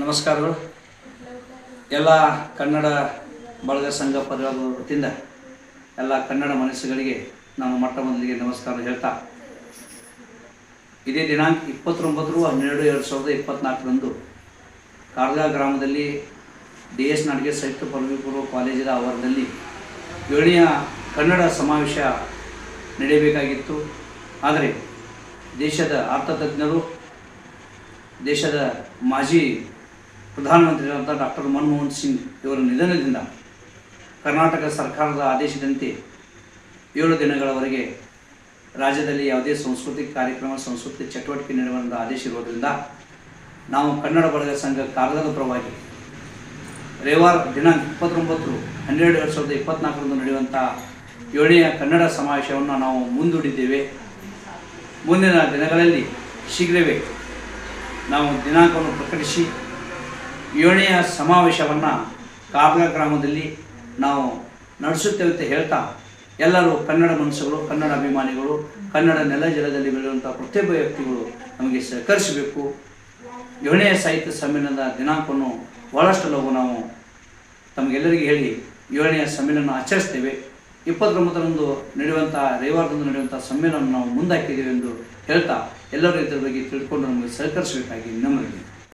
ನಮಸ್ಕಾರಗಳು. ಎಲ್ಲ ಕನ್ನಡ ಬಳಗ ಸಂಘ ಪರಿವಾರದ ವತಿಯಿಂದ ಎಲ್ಲ ಕನ್ನಡ ಮನಸ್ಸುಗಳಿಗೆ ನಾನು ಮೊದಲಿಗೆ ನಮಸ್ಕಾರ ಹೇಳ್ತಾ. ಇದೇ ದಿನಾಂಕ ಇಪ್ಪತ್ತೊಂಬತ್ತು ಹನ್ನೆರಡು ಎರಡು ಸಾವಿರದ ಇಪ್ಪತ್ತ್ನಾಲ್ಕರಂದು ಕಾರ್ಗಾ ಗ್ರಾಮದಲ್ಲಿ ಡಿ ಎಸ್ ನಾಡಿಗೆ ಸಂಯುಕ್ತ ಪದವಿ ಪೂರ್ವ ಕಾಲೇಜಿನ ಆವರಣದಲ್ಲಿ ಏಳನೆಯ ಕನ್ನಡ ಸಮಾವೇಶ ನಡೆಯಬೇಕಾಗಿತ್ತು. ಆದರೆ ದೇಶದ ಅರ್ಥತಜ್ಞರು, ದೇಶದ ಮಾಜಿ ಪ್ರಧಾನಮಂತ್ರಿಗಳಾದ ಡಾಕ್ಟರ್ ಮನಮೋಹನ್ ಸಿಂಗ್ ಇವರ ನಿಧನದಿಂದ ಕರ್ನಾಟಕ ಸರ್ಕಾರದ ಆದೇಶದಂತೆ ಏಳು ದಿನಗಳವರೆಗೆ ರಾಜ್ಯದಲ್ಲಿ ಯಾವುದೇ ಸಾಂಸ್ಕೃತಿಕ ಕಾರ್ಯಕ್ರಮ ಸಂಸ್ಕೃತಿ ಚಟುವಟಿಕೆ ನಡೆಯುವಂಥ ಆದೇಶ ಇರೋದರಿಂದ ನಾವು ಕನ್ನಡ ಬಳಗ ಸಂಘ ಕಾರ್ಯದ ಪರವಾಗಿ ರವಿವಾರ ದಿನಾಂಕ ಇಪ್ಪತ್ತೊಂಬತ್ತು ಹನ್ನೆರಡು ಎರಡು ಸಾವಿರದ ಇಪ್ಪತ್ನಾಲ್ಕರಂದು ನಡೆಯುವಂಥ ಏಳನೆಯ ಕನ್ನಡ ಸಮಾವೇಶವನ್ನು ನಾವು ಮುಂದೂಡಿದ್ದೇವೆ. ಮುಂದಿನ ದಿನಗಳಲ್ಲಿ ಶೀಘ್ರವೇ ನಾವು ದಿನಾಂಕವನ್ನು ಪ್ರಕಟಿಸಿ ಏಳನೆಯ ಸಮಾವೇಶವನ್ನು ಕಾರ್ಗ ಗ್ರಾಮದಲ್ಲಿ ನಾವು ನಡೆಸುತ್ತೇವೆ ಅಂತ ಹೇಳ್ತಾ ಎಲ್ಲರೂ ಕನ್ನಡ ಮನಸ್ಸುಗಳು, ಕನ್ನಡ ಅಭಿಮಾನಿಗಳು, ಕನ್ನಡ ನೆಲ ಜಲದಲ್ಲಿ ಬೆಳೆಯುವಂಥ ಪ್ರತಿಯೊಬ್ಬ ವ್ಯಕ್ತಿಗಳು ನಮಗೆ ಸಹಕರಿಸಬೇಕು. ಏಳನೆಯ ಸಾಹಿತ್ಯ ಸಮ್ಮೇಳನದ ದಿನಾಂಕವನ್ನು ಭಾಳಷ್ಟು ಲಘು ನಾವು ತಮಗೆಲ್ಲರಿಗೆ ಹೇಳಿ ಏಳನೆಯ ಸಮ್ಮೇಳನ ಆಚರಿಸ್ತೇವೆ. ಇಪ್ಪತ್ತೊಂಬತ್ತರಂದು ನಡೆಯುವಂಥ ರವಿವಾರದಂದು ನಡೆಯುವಂಥ ಸಮ್ಮೇಳನ ನಾವು ಮುಂದಾಕಿದ್ದೇವೆ ಎಂದು ಹೇಳ್ತಾ ಎಲ್ಲರೂ ಇದರ ಬಗ್ಗೆ ತಿಳ್ಕೊಂಡು ನಮಗೆ ಸಹಕರಿಸಬೇಕಾಗಿ ನಮ್ಮಲ್ಲಿ